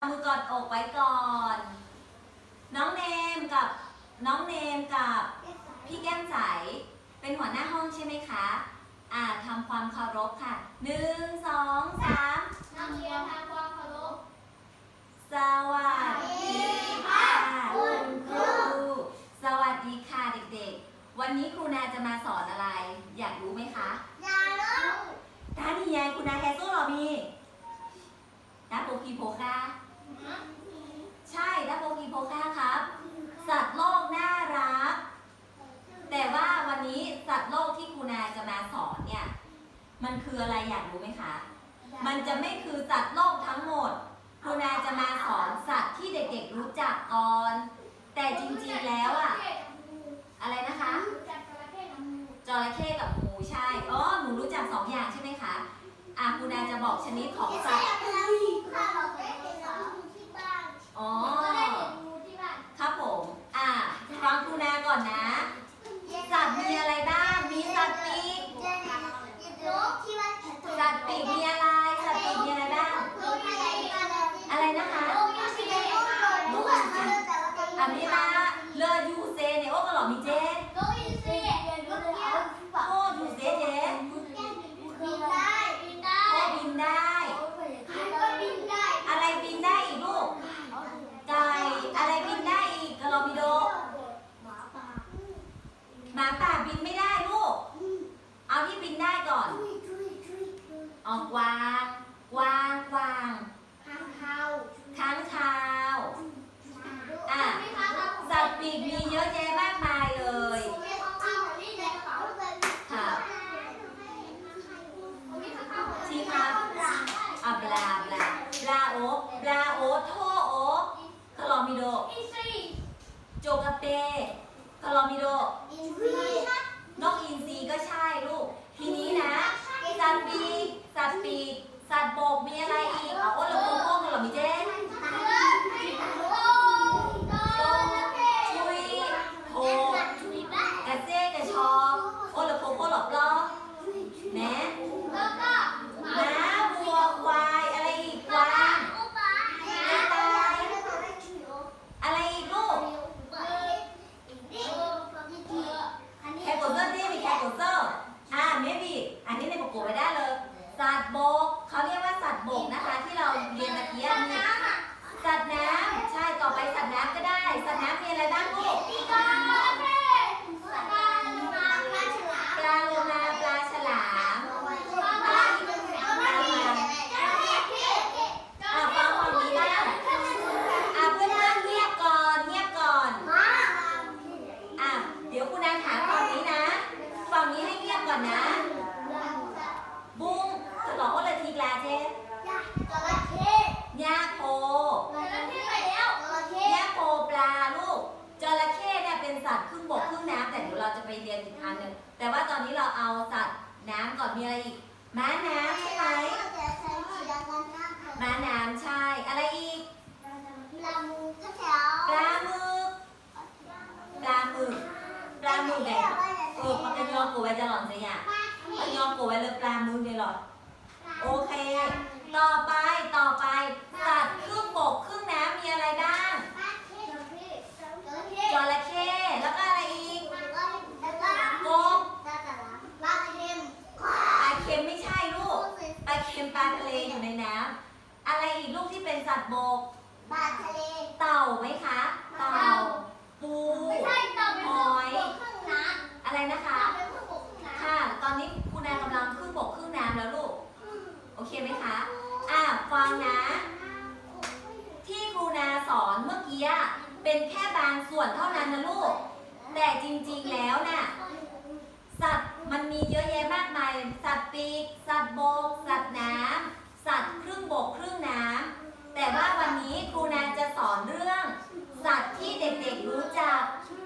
มือกอดอกไว้ก่อน น้องเนมกับน้องเนมกับพี่แก้มใส เป็นหัวหน้าห้องใช่ไหมคะ อ่าทำความเคารพค่ะหนึ่งสองสามนักเรียนทำความเคารพสวัสดีค่ะคุณครูสวัสดีค่ะเด็กๆ วันนี้ครูนาจะมาสอนอะไร อยากรู้ไหมคะอยากรู้ท่าดีไงครูนาแคสโซ่หรอมีตาโปกีโพค่ะ ใช่ดับโบกีโพก้าครับ สัตว์โลกน่ารัก แต่ว่าวันนี้สัตว์โลกที่ครูนาจะมาสอนเนี่ย มันคืออะไรอยากรู้ไหมคะ มันจะไม่คือสัตว์โลกทั้งหมดครูนาจะมาสอนสัตว์ที่เด็กๆรู้จักก่อน แต่จริงๆแล้วอะอะไรนะคะจระเข้กับงูใช่ อ๋อ หนูรู้จักสองอย่างใช่ไหมคะ อะครูนาจะบอกชนิดของสัตว์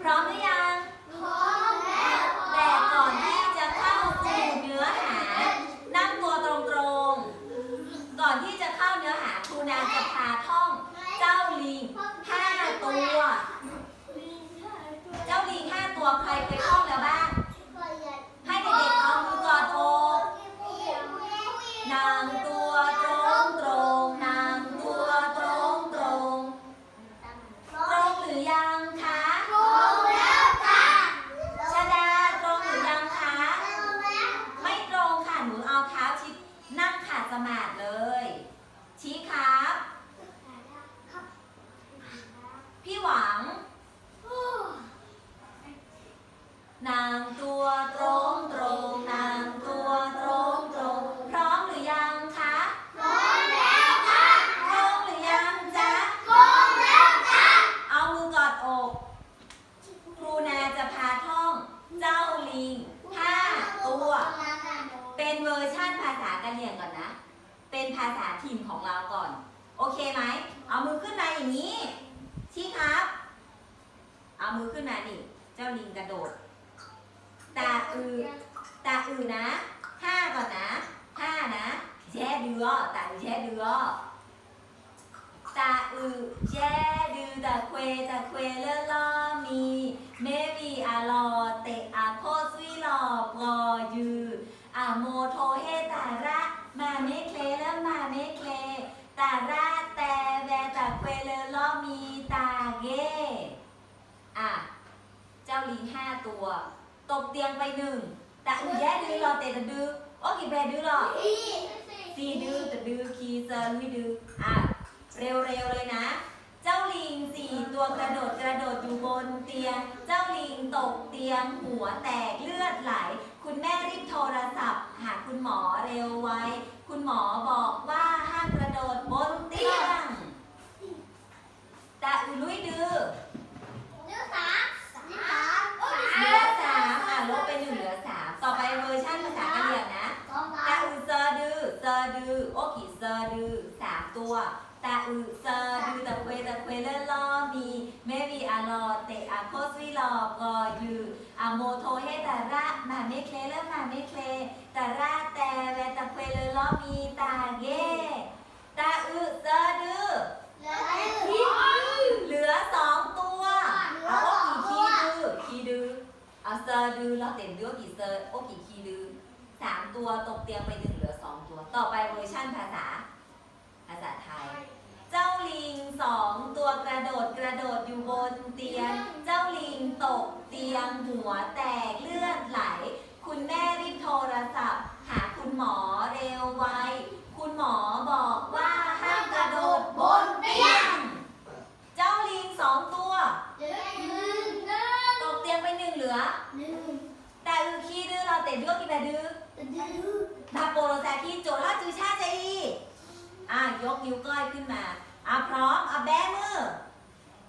พร้อมหรือยัง แช่ดือตาเควตาเควเลอลอมีเมบีอาลอเตะอาโคซุยลอปอยืออาโมโทเฮตาระมาเมเคลแล้วมาเมเคลตาระแต่แวตาเควเลอลอมีตาเกอะเจ้าลิงห้าตัว ตกเตียงไปหนึ่งแต่อื่นแย่ดื้อรอเตะตะดื้อโอ้กี่แบดื้อหรอซีดื้อตะดื้อคีเซอร์ลุยดื้ออะเร็วๆเลยนะ เจ้าลิงสี่ตัวกระโดดกระโดดอยู่บนเตียง เจ้าลิงตกเตียงหัวแตกเลือดไหล คุณแม่รีบโทรศัพท์ หาคุณหมอเร็วไว้ คุณหมอบอกว่าห้ามกระโดดบนเตียงแต่อื่นลุยดื้อ เหลือสามอะลบไปหนึ่งเหลือสามต่อไปเวอร์ชันภาษากะเหรี่ยงนะตาอือเซอร์ดือเซอร์ดือโอกิเซอร์ดือสามตัวตาอือเซอร์ดือตะเควตะเควเลอลอมีเมบีอารอเตะอาโคสวิลอกอยืออาโมโทเฮตาระมา เมเคลเลอมาเมเคลตาระแต่เวตะเควเลอลอมีตาเกตาอือเซอร์ดือเหลือสองตัวเอาโอกิคีดือคีดือเอาเซอร์ดือเราเต็มด้วยกี่เซอร์โอกี่คีดือสามตัวตกเตียงไปหนึ่งเหลือสองตัว ต่อไปเวอร์ชั่นภาษา ภาษาไทย เจ้าลิงสองตัวกระโดดกระโดดอยู่บนเตียง เจ้าลิงตกเตียงหัวแตกเลือดไหล คุณแม่รีบโทรศัพท์ หาคุณหมอเร็วไว คุณหมอบอกว่าห้ามกระโดดบนเตียง เจ้าลิงสองตัวตกเตียงไปหนึ่งเหลือแต่อือคีดื้อเราเตะด้วยกี่แบบดื้อดาโปโรซาคิโจล่าจูชาใจอีอะยกนิ้วก้อยขึ้นมา อะพร้อม อะแบมือ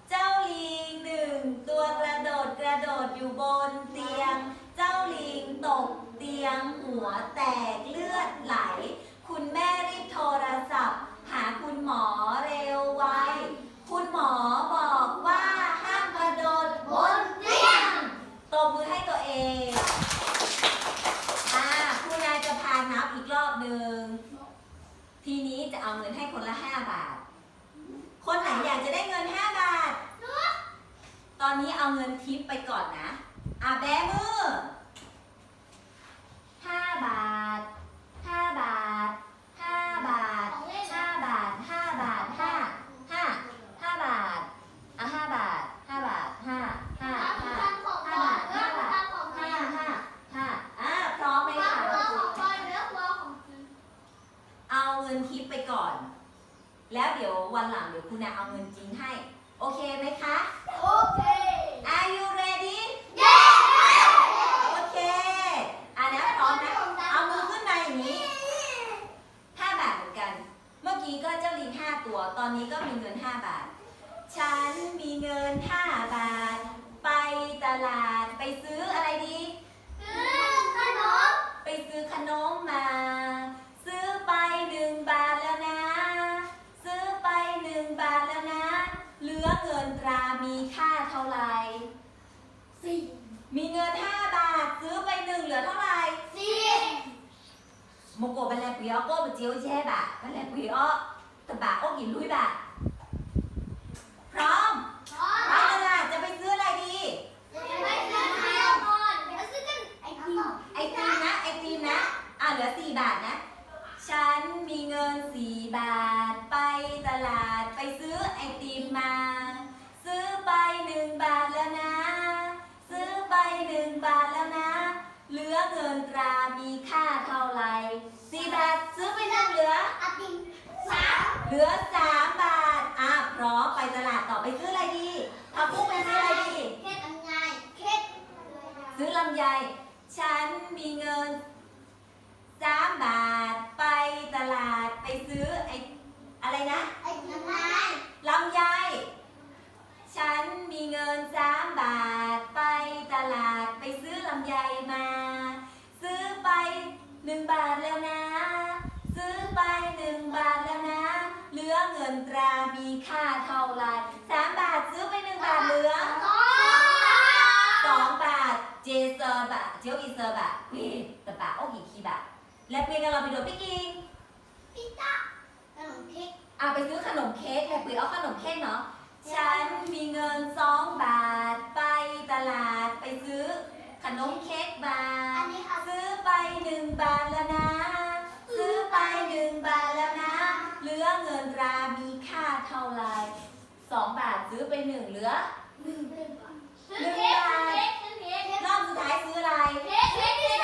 เจ้าลิงหนึ่งตัวกระโดดกระโดดอยู่บนเตียง เจ้าลิงตกเตียงหัวแตกเลือดไหล คุณแม่รีบโทรศัพท์ หาคุณหมอเร็วไว คุณหมอบอกว่าห้ามกระโดดบนเตียงตบมือให้ตัวเองอ่าครูนายจะพานับอีกรอบหนึ่ง ทีนี้จะเอาเงินให้คนละ 5 บาท คนไหนอยากจะได้เงิน 5 บาท ตอนนี้เอาเงินทิปไปก่อนนะ อะแบมือ5บาท5บาท5บาท5บาท5บาท5 5 5บาทอะ5บาท5บาท5 5 5ห้าห้าห้าอะพร้อมไหมคะเอาเงินทิปไปก่อน แล้วเดี๋ยววันหลังเดี๋ยวคุณนาเอาเงินจริงให้ โอเคไหมคะ Are you ready โอเค อะนะพร้อมนะ เอามือขึ้นมาอย่างนี้ 5 บาทเหมือนกัน เมื่อกี้ก็เจ้าลิง5ตั ว ตอนนี้ก็มีเงิน 5 บาท ฉันมีเงิน 5 บาท ไปตลาดไปซื้ออะไรดีไปซื้อขนมมา ซื้อไปหนึ่งบาทแล้วนะ ซื้อไปหนึ่งบาทแล้วนะ เหลือเงินตรามีค่าเท่าไหร่มีเงิน 5 บาท ซื้อไปหนึ่งเหลือเท่าไหร่โมโกะบันแลกุยอโก้บันเจียวแช่บะบันแลกุยอตะบะโอ้กินลุย บะพร้อมไปตลาดจะไปซื้ออะไรดี ไอติมนะ ไอติมนะ อะเหลือ 4 บาทนะ ฉันมีเงิน 4 บาท ไปตลาดไปซื้อไอติมมา ซื้อไป 1 บาทแล้วนะ ซื้อไป 1 บาทแล้วนะ เหลือเงินตรามีค่าเท่าไหร่4บาท ซื้อไปหนึ่งเหลือ เหลือ 3 บาท อะพร้อมไปตลาดต่อไปซื้ออะไรดีเอาพุกไปซื้ออะไรดี ซื้อลำไยฉันมีเงินสามบาท ไปซื้อขนมเค้กไลยปุ๋ยเอาขนมเค้กเนาะ ฉันมีเงินสองบาทไปตลาดไปซื้อ ขนมเค้กบานซื้อไปหนึ่งบาทแล้วนะ ซื้อไปหนึ่งบาทแล้วนะ เหลือเงินรามีค่าเท่าไรสองบาทซื้อไปหนึ่งเหลือ ซื้อเค้กซื้อเค้กซื้อเค้กรอบสุดท้ายซื้ออะไร เค้ก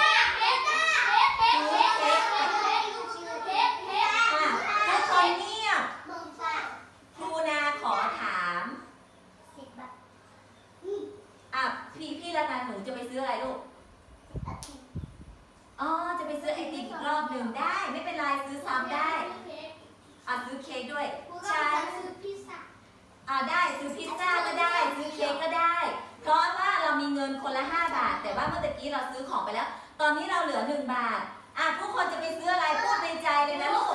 ซื้ออะไรลูก อ๋อ จะไปซื้อไอติมอีกรอบหนึ่งได้ ไม่เป็นไรซื้อซ้ำได้อะซื้อเค้กด้วยฉันซื้อพิซซ่าอะได้ซื้อพิซซ่าก็ได้ ซื้อเค้กก็ได้ เพราะว่าเรามีเงินคนละห้าบาท แต่ว่าเมื่อกี้เราซื้อของไปแล้ว ตอนนี้เราเหลือหนึ่งบาท อะผู้คนจะไปซื้ออะไรพูดในใจเลยนะลูก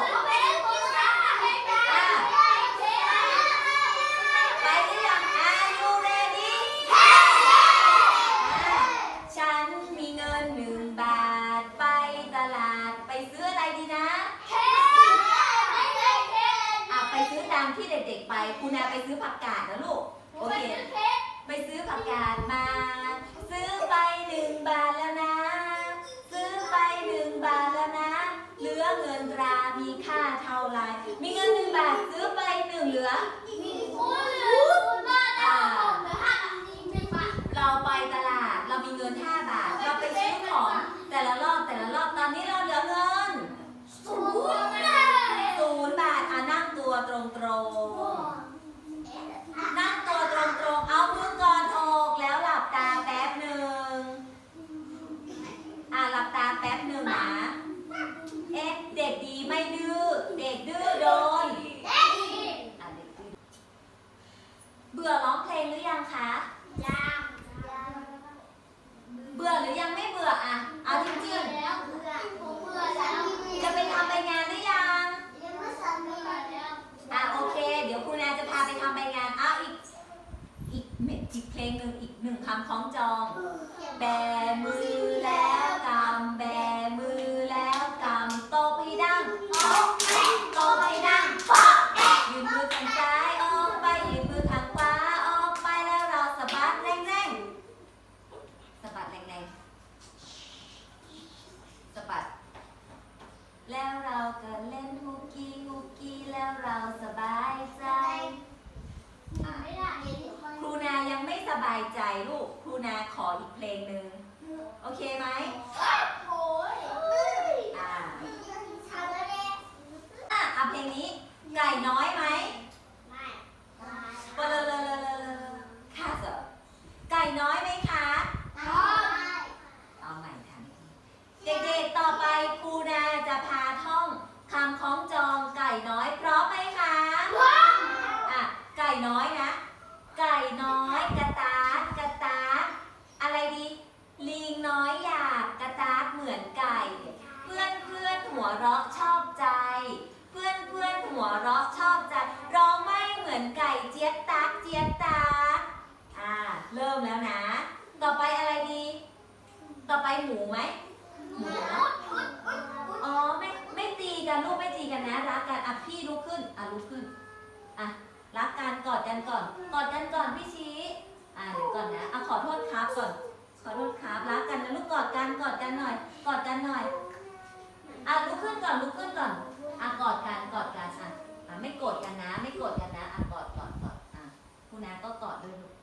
กอดกันนะอะกอดกอดกอดอะคุณน้าก็กอดด้วยลูก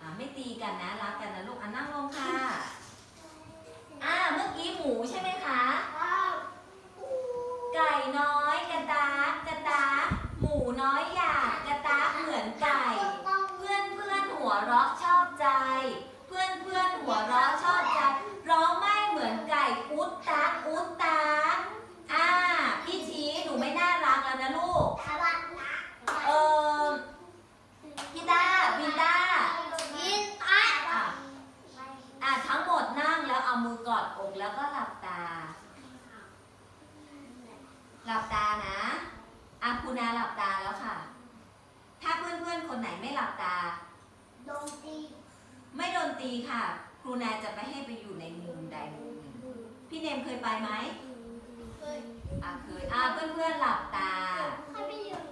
อะไม่ตีกันนะรักกันนะลูกอะนั่งลง นาหลับตาแล้วค่ะ ถ้าเพื่อนๆ คนไหนไม่หลับตา โดนตีไม่โดนตีค่ะ ครูนาจะไปให้ไปอยู่ในมุมใดมุมหนึ่ง พี่เนมเคยไปไหมเคยอะเคย อะเพื่อนๆหลับตา ใครไปอยู่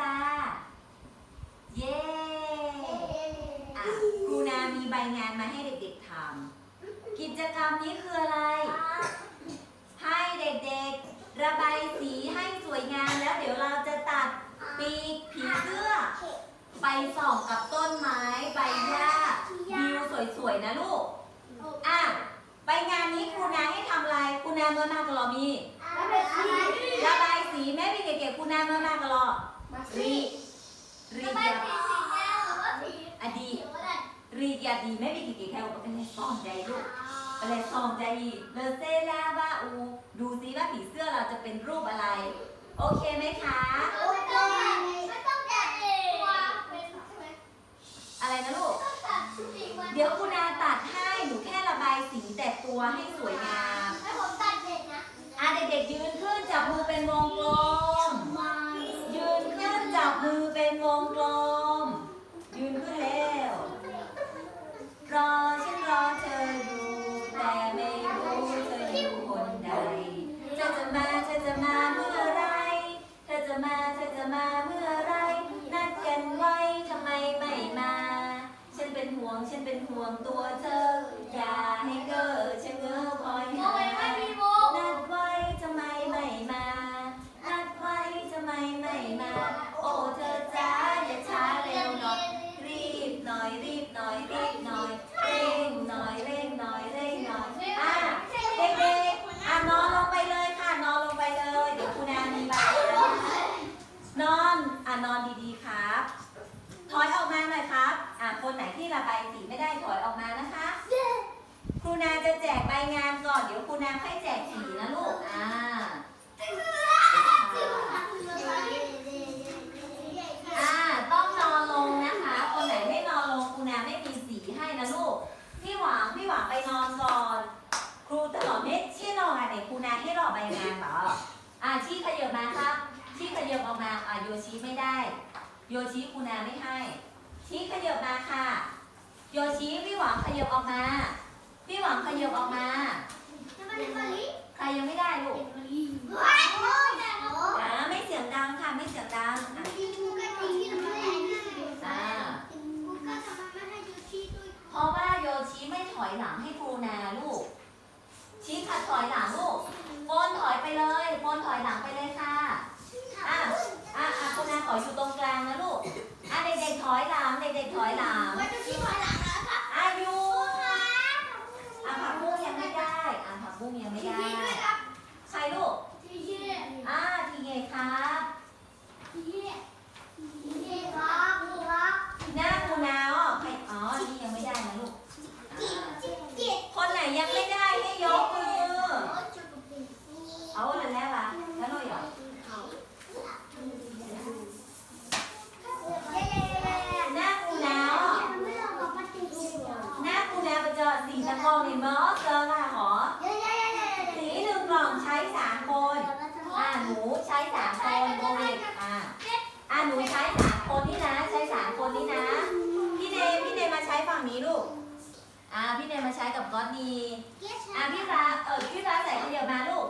ตา เย้อะครูนามีใบงานมาให้เด็กๆทำกิจกรรมนี้คืออะไร ให้เด็กๆ ระบายสีให้สวยงามแล้วเดี๋ยวเราจะตัดปีกผีเสื้อ ไปส่องกับต้นไม้ใบหญ้าวิวสวยๆนะลูก อะไปงานนี้ครูนาให้ทำอะไรครูนาเมื่อมากกรอมีระบายสีแม่พี่เก๋ๆครูนาเมื่อมากกรอรี รีระบายยาสีสีแดงหรือว่าสีอดีได้รียาดีแม่พี่ก๋ๆแค่ว่าเป็นไงซ่อนใจลูกอะไรซองใจเลเซลาบาอู ดูซิว่าผีเสื้อเราจะเป็นรูปอะไร โอเคไหมคะไม่ต้องไม่ต้องแกะตัวเป็นใช่ไหมอะไรนะลูก เดี๋ยวคุณอาตัดให้หนูแค่ระบายสีแต่ตัวให้สวยงามให้ผมตัดเด็กนะอะเด็กๆยืนขึ้นจับมือเป็นวงกลม มาเมื่อไร นัดกันไว้ทำไมไม่มา ฉันเป็นห่วง ฉันเป็นห่วงตัวเธออย่าให้เกิดฉันเงอคอย โม หา เไม่มีโม นัดไว้ทำไมไม่มา นัดไว้ทำไมไม่มา โอ้เธอจ้าอย่าช้าเร็วหน่อย รีบหน่อยรีบหน่อยรีบหน่อย เร่งหน่อยเร่งหน่อยเร่งหน่อย อะเด็กๆอะนอนลงไปเลยค่ะ นอนลงไปเลย เดี๋ยวคุณอามีบายนอนอะนอนดีๆครับ ถอยออกมาหน่อยครับ อะคนไหนที่ระบายสีไม่ได้ถอยออกมานะคะ ครู นาจะแจกใบงานก่อน เดี๋ยวครูนาค่อยแจกสีนะลูก อ่า อ่า ต้องนอนลงนะคะ คนไหนไม่นอนลงครูนาไม่มีสีให้นะลูก พี่หวังพี่หวังไปนอนก่อน ครูจะหลอกเม็ดชี้นอนอะไหนครูนาให้หลอใบงานเหรออ่าชี้ขยับมาครับชี้ขยับออกมา อ่าโยชีไม่ได้ โยชีครูนาไม่ให้ชี้ขยับมาค่ะ โยชีพี่หวังขยับออกมา พี่หวังขยับออกมาใครยังไม่ได้ลูกอ่าไม่เสียงดังค่ะไม่เสียงดังอะอ่าเพราะว่าโยชิไม่ถอยหลังให้ครูนาลูก ชี้ขัดถอยหลังลูกโฟนถอยไปเลยโฟนถอยหลังไปเลยค่ะอะอะอะครูนาขออยู่ตรงกลางนะลูกอะเด็กๆถอยหลังเด็กๆถอยหลังอายุอะผักบุ้งยังไม่ได้ อะผักบุ้งยังไม่ได้ ใครลูก อะทีเงครับหน้าครูนาอ๋อใครอ๋อ นี่ยังไม่ได้นะลูกอ่าคนไหนยังไม่ได้ให้ยกมือ เอาอะไรแล้วล่ะแล้วเราอยากหน้าคูนาอ๋อหน้าคูนาไปเจอสีตะกองในมอสเจอค่ะหอ สีหนึ่งกล่องใช้สามคน อ่าหนูใช้สามคนโบเวกอ่าอ่าหนูใช้สามคนนี่นะ ใช้สามคนนี่นะ พี่เนยพี่เนยมาใช้ฝั่งนี้ลูก อ่าพี่เนย มาใช้กับก๊อตนีอ่าพี่ฟ้าเออพี่ฟ้าใส่ขยับมาลูก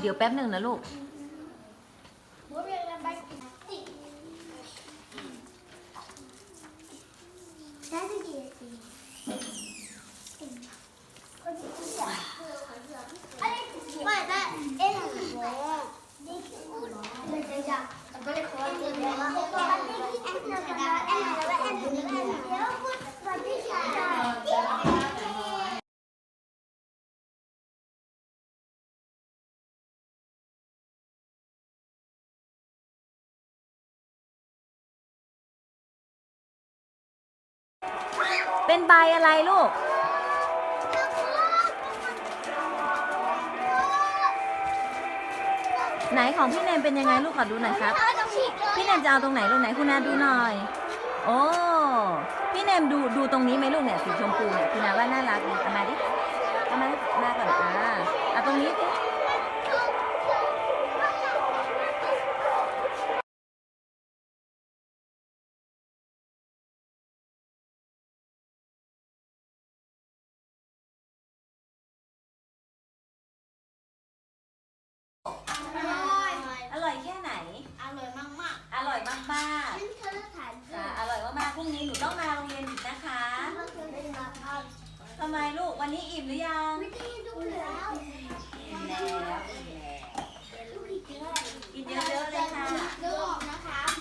เดี๋ยวแป๊บหนึ่งนะลูก เป็นใบอะไรลูก ไหนของพี่แนมเป็นยังไงลูกขอดูหน่อยครับ พี่แนมจะเอาตรงไหนลูกไหนคุณแนดูหน่อย โอ้พี่แนมดูดูตรงนี้ไหมลูกเนี่ยสีชมพูเนี่ยคุณนาว่าน่ารักดีเมาดิมามาก่อนอ่าเอาตรงนี้สิ ทำไมลูกวันนี้อิ่มหรือยังไม่ได้ลูกแล้วอิ่มแล้วอิ่มแล้วกินเยอะเยอะเลยค่ะ ลูกนะคะ